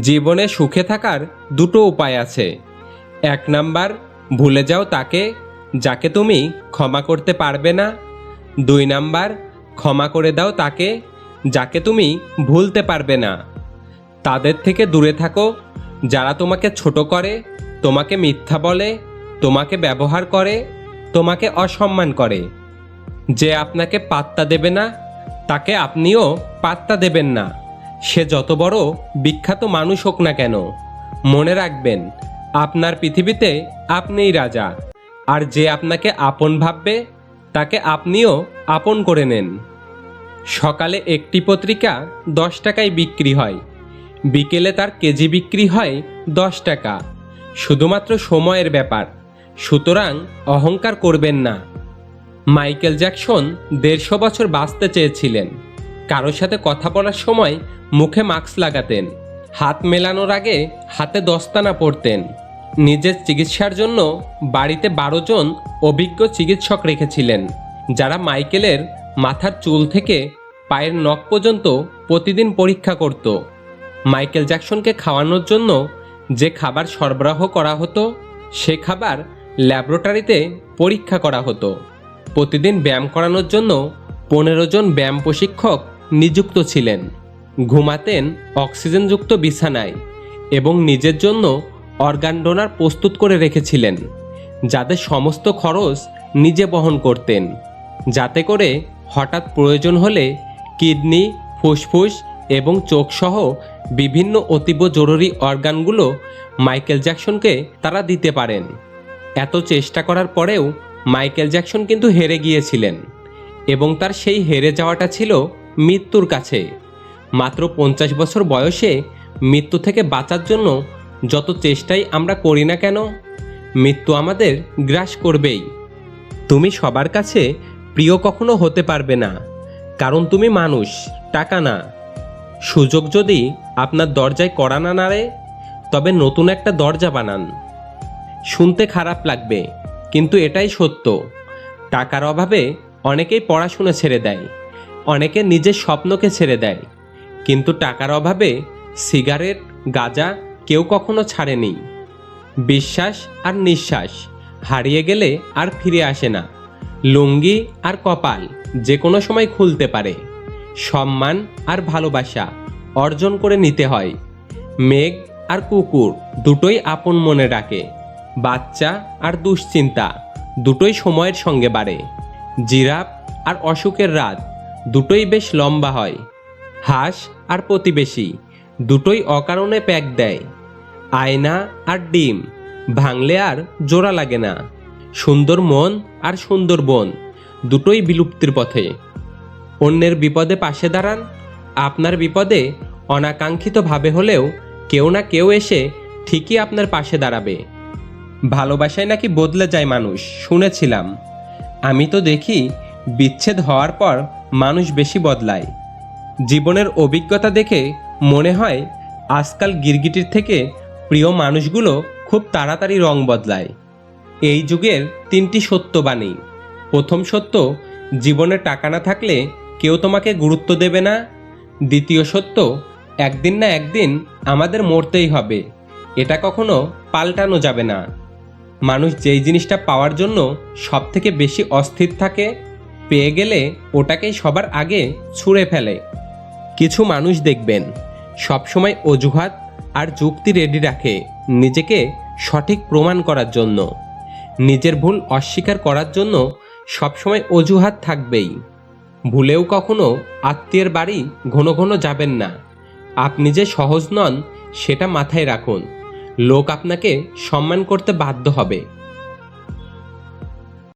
জীবনে সুখে থাকার দুটো উপায় আছে। এক নাম্বার, ভুলে যাও তাকে, যাকে তুমি ক্ষমা করতে পারবে না। দুই নাম্বার, ক্ষমা করে দাও তাকে, যাকে তুমি ভুলতে পারবে না। তাদের থেকে দূরে থাকো, যারা তোমাকে ছোট করে, তোমাকে মিথ্যা বলে, তোমাকে ব্যবহার করে, তোমাকে অসম্মান করে। যে আপনাকে পাত্তা দেবে না, তাকে আপনিও পাত্তা দেবেন না। সে যত বড় বিখ্যাত মানুষ হোক না কেন, মনে রাখবেন, আপনার পৃথিবীতে আপনিই রাজা। আর যে আপনাকে আপন ভাববে, তাকে আপনিও আপন করে নেন। সকালে একটি পত্রিকা দশ টাকায় বিক্রি হয়। বিকেলে তার কেজি বিক্রি হয় দশ টাকা। শুধুমাত্র সময়ের ব্যাপার। সুতরাং অহংকার করবেন না। মাইকেল জ্যাকসন দেড়শো বছর বাঁচতে চেয়েছিলেন। কারোর সাথে কথা বলার সময় মুখে মাস্ক লাগাতেন। হাত মেলানোর আগে হাতে দস্তানা পরতেন। নিজের চিকিৎসার জন্য বাড়িতে বারো জন অভিজ্ঞ চিকিৎসক রেখেছিলেন, যারা মাইকেলের মাথার চুল থেকে পায়ের নখ পর্যন্ত প্রতিদিন পরীক্ষা করত। মাইকেল জ্যাকসনকে খাওয়ানোর জন্য যে খাবার সরবরাহ করা হতো, সে খাবার ল্যাবরেটরিতে পরীক্ষা করা হতো। প্রতিদিন ব্যায়াম করানোর জন্য পনেরো জন ব্যায়াম প্রশিক্ষক নিযুক্ত ছিলেন। ঘুমাতেন অক্সিজেনযুক্ত বিছানায় এবং নিজের জন্য অর্গান ডোনার প্রস্তুত করে রেখেছিলেন যাদের সমস্ত খরচ নিজে বহন করতেন, যাতে করে হঠাৎ প্রয়োজন হলে কিডনি, ফুসফুস এবং চোখসহ বিভিন্ন অতীব জরুরি অর্গানগুলো মাইকেল জ্যাকসনকে তারা দিতে পারেন। এত চেষ্টা করার পরেও মাইকেল জ্যাকসন কিন্তু হেরে গিয়েছিলেন এবং তার সেই হেরে যাওয়াটা ছিল মৃত্যুর কাছে। মাত্র পঞ্চাশ বছর বয়সে মৃত্যু থেকে বাঁচার জন্য যত চেষ্টাই আমরা করি না কেন, মৃত্যু আমাদের গ্রাস করবেই। তুমি সবার কাছে প্রিয় কখনো হতে পারবে না, কারণ তুমি মানুষ, টাকা না। সুযোগ যদি আপনার দরজায় করা না নাড়ে, তবে নতুন একটা দরজা বানান। শুনতে খারাপ লাগবে, কিন্তু এটাই সত্য। টাকার অভাবে অনেকেই পড়াশোনা ছেড়ে দেয়। অনেকে নিজের স্বপ্নকে ছেড়ে দেয়। কিন্তু টাকার অভাবে সিগারেট, গাঁজা কেউ কখনো ছাড়েনি। বিশ্বাস আর নিঃশ্বাস হারিয়ে গেলে আর ফিরে আসে না। লুঙ্গি আর কপাল যে কোনো সময় খুলতে পারে। সম্মান আর ভালোবাসা অর্জন করে নিতে হয়। মেঘ আর কুকুর দুটোই আপন মনে ডাকে বাচ্চা আর দুশ্চিন্তা দুটোই সময়ের সঙ্গে বাড়ে। জিরাফ আর অসুখের রাত দুটোই বেশ লম্বা হয়। হাঁস আর প্রতিবেশী দুটোই অকারণে প্যাক দেয়। আয়না আর ডিম, ভাঙলে আর জোড়া লাগে না। সুন্দর মন আর সুন্দর বন, দুটোই বিলুপ্তির পথে। অন্যের বিপদে পাশে দাঁড়ান, আপনার বিপদে অনাকাঙ্ক্ষিতভাবে হলেও কেউ না কেউ এসে ঠিকই আপনার পাশে দাঁড়াবে। ভালোবাসায় নাকি বদলে যায় মানুষ, শুনেছিলাম। আমি তো দেখি বিচ্ছেদ হওয়ার পর মানুষ বেশি বদলায়। জীবনের অভিজ্ঞতা দেখে মনে হয় আজকাল গিরগিটির থেকে প্রিয় মানুষগুলো খুব তাড়াতাড়ি রং বদলায়। এই যুগের তিনটি সত্যবাণী। প্রথম সত্য, জীবনে টাকা না থাকলে কেউ তোমাকে গুরুত্ব দেবে না। দ্বিতীয় সত্য, একদিন না একদিন আমাদের মরতেই হবে। এটা কখনো পাল্টানো যাবে না। মানুষ যেই জিনিসটা পাওয়ার জন্য সব থেকে বেশি অস্থির থাকে পেয়ে গেলে ওটাকেই সবার আগে ছুঁড়ে ফেলে। কিছু মানুষ দেখবেন সবসময় অজুহাত আর যুক্তি রেডি রাখে নিজেকে সঠিক প্রমাণ করার জন্য। নিজের ভুল অস্বীকার করার জন্য সবসময় অজুহাত থাকবেই। ভুলেও কখনো আত্মীয়ের বাড়ি ঘন ঘন যাবেন না। আপনি যে সহজ নন, সেটা মাথায় রাখুন। লোক আপনাকে সম্মান করতে বাধ্য হবে।